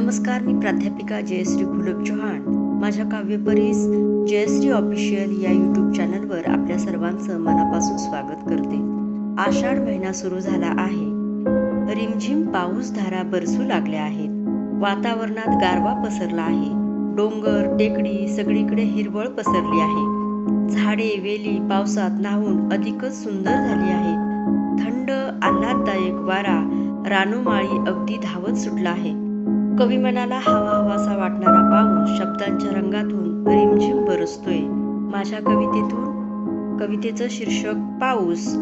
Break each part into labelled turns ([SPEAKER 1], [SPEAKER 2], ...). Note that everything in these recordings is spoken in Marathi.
[SPEAKER 1] नमस्कार मी प्राध्यापिका जयश्री घुलप चौहान. माझ्या काव्यपरीस जयश्री ऑफिशियल या यूट्यूब चॅनलवर आपल्या सर्वांचं मनापासून स्वागत करते. आषाढ महिना सुरू झाला आहे. रिमझिम पाऊस धारा बरसू लागल्या आहेत. वातावरणात गारवा पसरला आहे. डोंगर टेकडी सगळीकडे हिरवळ पसरली आहे. झाडे वेली पावसात न्हावून अधिकच सुंदर झाली आहेत. थंड आल्हाददायक वारा रानोमाळी अगदी धावत सुटला आहे. कवी मनाला हवा हवासा वाटणारा पाऊस शब्दांच्या रंगातून रिमझिम बरसतोय. माझ्या कवितेतून कवितेचं शीर्षक पाऊस.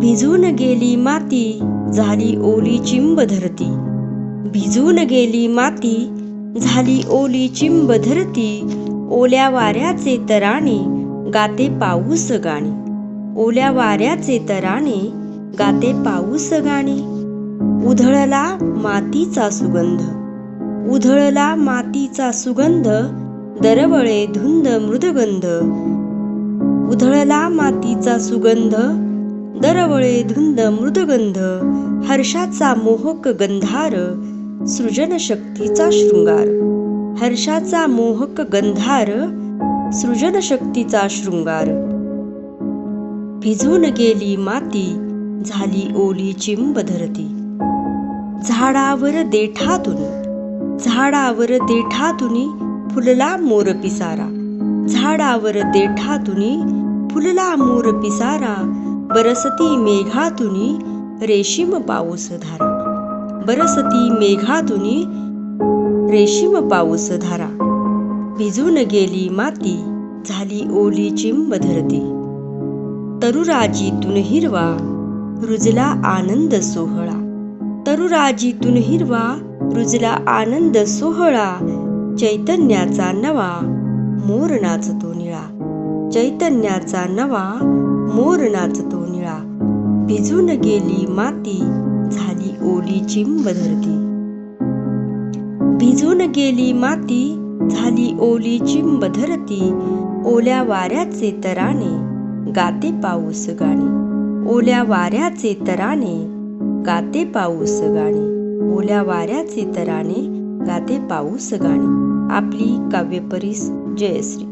[SPEAKER 1] भिजून गेली माती झाली ओली चिंब धरती. भिजून गेली माती झाली ओली चिंब धरती. ओल्या वाऱ्याचे तराणे गाते पाऊस गाणी. ओल्या वाऱ्याचे तराणे गाते पाऊस गाणी. उधळला मातीचा सुगंध. उधळला मातीचा सुगंध दरवळे धुंद मृदगंध. उधळला मातीचा सुगंध दरवळे धुंद मृदगंध. हर्षाचा मोहक गंधार सृजन शक्तीचा शृंगार. हर्षाचा मोहक गंधार सृजन शक्तीचा शृंगार. भिजून गेली माती झाली ओली चिंब धरती. झाडावर देठातून झाडावर देठातुनी फुलला मोर पिसारा झाडावर देठातुनी फुलला मोर पिसारा बरसती मेघातुनी रेशीम पाऊस धारा बरसती मेघातुनी रेशीम पाऊस धारा. भिजून गेली माती झाली ओली चिंब धरती. तरुराजीतून हिरवा रुजला आनंद सोहळा. तरुराजीतून हिरवा रुजला आनंद सोहळा चैतन्याचा नवा मोर नाचतो निळा. चैतन्याचा नवा मोर नाचतो निळा. भिजून गेली माती झाली ओली चिंब धरती भिजून गेली माती झाली ओली चिंब धरती ओल्या वाऱ्याचे तराने गाते पाऊस गाणे. ओल्या वाऱ्याचे तराने गाते पाऊस गाणी. ओल्या वाऱ्याचे तराने गाते पाऊस गाणी. आपली काव्यपरीस जयश्री.